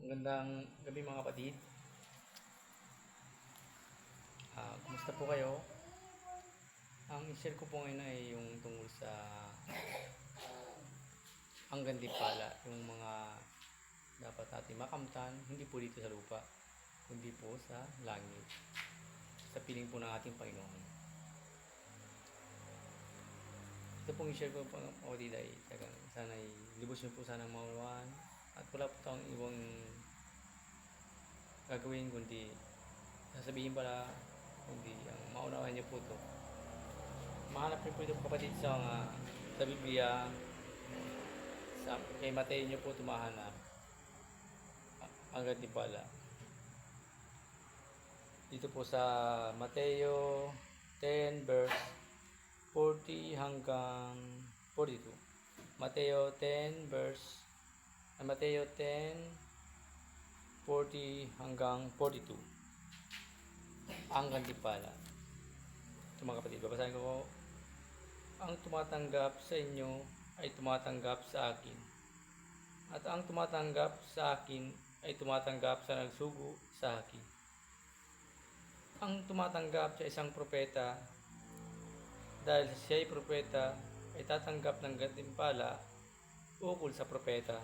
Magandang gabi mga kapatid. Ah, kumusta po kayo? Ang i-share ko po ngayon ay yung tungkol sa ang pala, yung mga dapat natin makamtan, hindi po dito sa lupa, kundi po sa langit. Sa piling po ng ating Panginoon. Ito pong i-share ko po mga kapatid ay talagang sana ay libos po sana maulawan at wala po tayong ibang gagawin kundi sasabihin pala kundi ang maunawahan niyo po ito. Mahanap niyo po ito kapatid sa mga sa Biblia sa kay Mateo niyo po tumahanap ang pala. Dito po sa Mateo 10 verse 40 hanggang 42 Mateo 10 verse Mateo 10 40 hanggang 42 ang pala ito mga kapatid babasahin ko. Ang tumatanggap sa inyo ay tumatanggap sa akin. At ang tumatanggap sa akin ay tumatanggap sa nagsugo sa akin. Ang tumatanggap sa isang propeta dahil siya ay propeta ay tatanggap ng gantimpala ukol sa propeta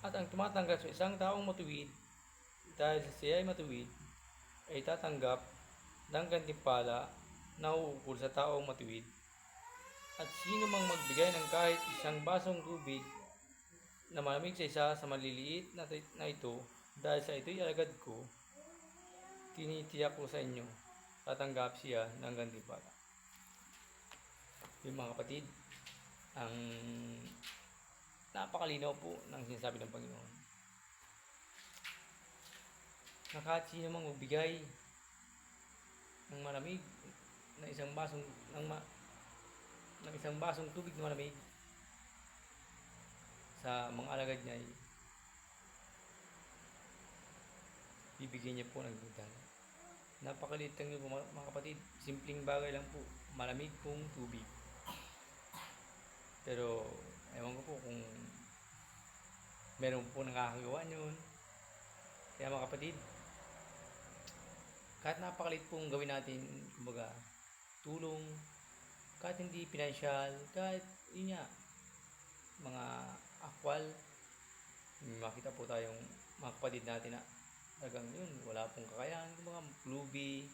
at ang tumatanggap sa isang taong matuwid dahil siya ay matuwid ay tatanggap ng gantimpala na uukol sa taong matuwid. At sino mang magbigay ng kahit isang basong tubig na malamig sa isa sa maliliit na, na ito dahil sa ito'y alagad ko, tinitiyak ko sa inyo, tatanggap siya ng gantimpala. Yung mga kapatid, ang napakalinaw po ng sinasabi ng Panginoon. Na kahit sino mang magbigay ng malamig na isang basong ng, ma, ng isang basong tubig na malamig sa mga alagad niya ay bibigyan niya po ng bintana. Napakaliit lang po mga kapatid. Simpleng bagay lang po. Malamig pong tubig. Pero, ewan ko po kung meron po nakakagawa yun. Kaya mga kapatid, kahit napakalit pong gawin natin, kumbaga, tulong, kahit hindi pinansyal, kahit yun nga, mga akwal, makita po tayong mga kapatid natin na talagang yun, wala pong kakayahan, kumbaga, lubi,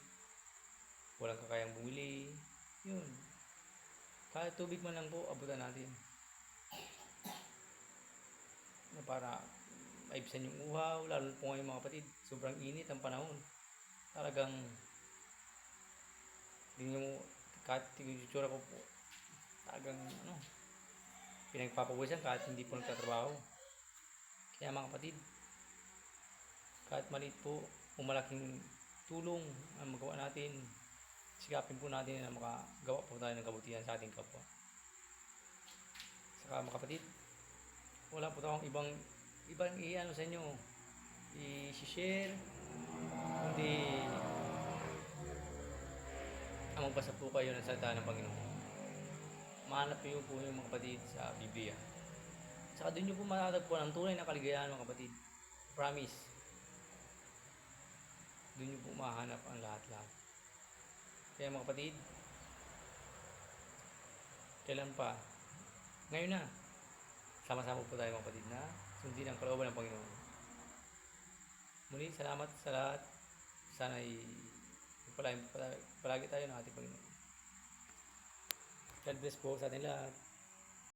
walang kakayang bumili, yun, kahit tubig man lang po, abutan natin. Para maibsan yung uhaw, lalo po ngayon mga kapatid, sobrang init ang panahon. Talagang, hindi mo, kahit yung itsura ko po, talagang, ano, pinagpapawisan kahit hindi po nagtatrabaho. Kaya mga kapatid, kahit maliit po, o malaking tulong ang magawa natin, sikapin po natin na makagawa po tayo ng kabutihan sa ating kapwa. Saka mga kapatid, wala po tayong ibang ibang i-ano sa inyo i-share kundi ang magbasa po kayo ng salita ng Panginoon. Mahanap niyo po yung mga kapatid sa Biblia. Saka doon niyo po matatagpuan ang tunay na kaligayahan mga kapatid. Promise. Doon niyo po mahanap ang lahat-lahat. Kaya mga kapatid, kailan pa? Ngayon na. Sama-sama po tayo mga kapatid na sundin ang kalooban ng Panginoon. Muli, salamat sa lahat. Sana ay palagi, palagi tayo ng ating Panginoon. God bless po sa ating lahat.